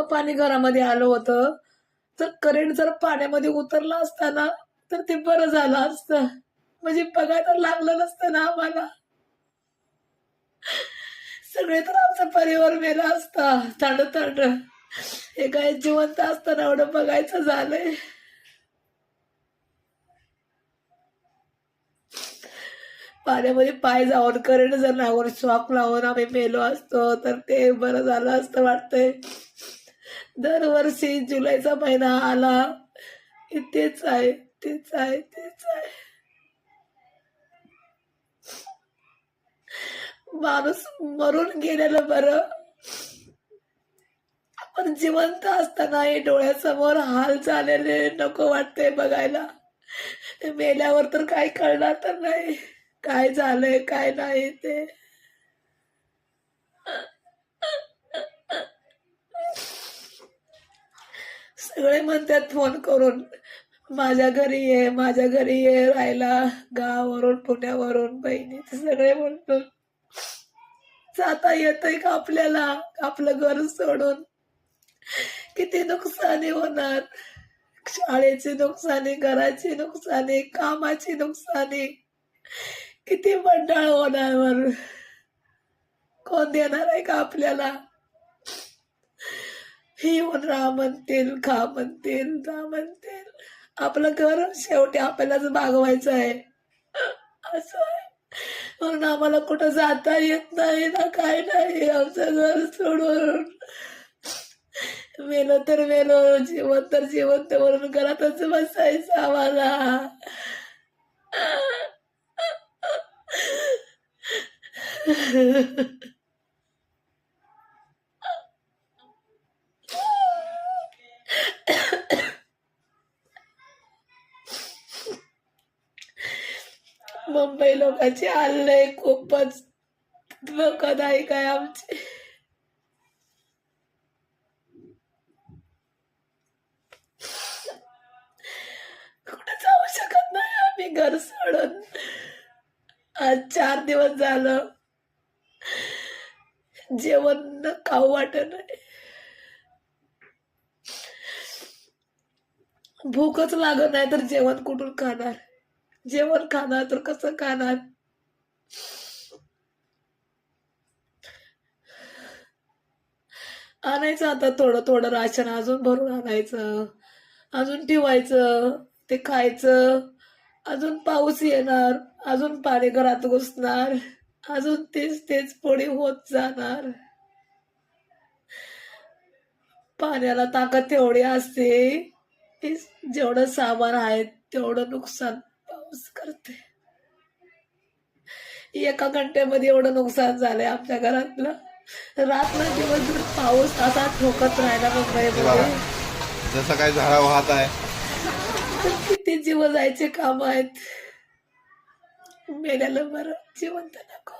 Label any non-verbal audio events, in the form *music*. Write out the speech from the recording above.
एवढं पाणी घरामध्ये आलं होतं तर करंट जर पाण्यामध्ये उतरला असताना तर ते बरं झालं असतं. म्हणजे बघायला लागलं नसतं ना आम्हाला. सगळे तर आमचा परिवार मेला असता थंड थंड हे काय जिवंत असताना एवढं बघायचं झालंय. पाण्यामध्ये पाय जाऊन करंट जर नावर शॉक लावून आम्ही मेलो असतो तर ते बरं झालं असतं वाटतंय. दरवर्षी जुलैचा महिना आला. की तेच आहे तेच आहे तेच आहे. माणूस मरून गेलेलं बरं. आपण जिवंत असताना हे डोळ्यासमोर हाल झालेले नको वाटते बघायला. ते मेल्यावर तर काही कळणार तर नाही. काय झालंय काय नाही ते. सगळे म्हणतात फोन करून माझ्या घरी ये माझ्या घरी ये राहायला गावावरून पुण्यावरून बहिणी सगळे म्हणतो जाता येतंय का आपल्याला? आपलं घर सोडून. किती नुकसानी होणार? शाळेची नुकसानी घराची नुकसानी कामाची नुकसानी. किती मंडळ होणार? कोण देणार आहे का आपल्याला? हे येऊन म्हणतील खा म्हणतील जा म्हणतील आपलं घर शेवटी आपल्यालाच भागवायचं आहे. असं आहे. म्हणून आम्हाला कुठं जाता येत नाही ना काय नाही आमचं घर सोडून. मेलो तर मेलो जीवन तर जिवंत म्हणून घरातच बसायचं आम्हाला. *laughs* मुंबई लोकांची हल्ले खूपच. धोकादायक आहे आमचे. कुठे जाऊ शकत नाही आम्ही घर सोडून. आज चार दिवस झालं. जेवण न खाऊ वाटत नाही. भूकच लागत नाही तर जेवण कुठून खाणार? जेवण खाणार तर कसं खाणार? आणायचं आता थोडं थोडं राशन अजून भरून आणायचं अजून ठेवायचं ते खायचं. अजून पाऊस येणार अजून पाणी घरात घुसणार अजून तेच तेच पोळी होत जाणार. पाण्याला ताकद तेवढी असते. जेवढं सामान आहे तेवढं नुकसान पाऊस करते. एका घंट्यामध्ये एवढं नुकसान झालंय आमच्या घरातलं. रात्र दिवसभर पाऊस असा ठोकत राहिला मुंबईमध्ये. जसं काय झाडा वाहत आहे. किती जीव जायचे काम आहेत. मेल्याला बरं जिवंत नको.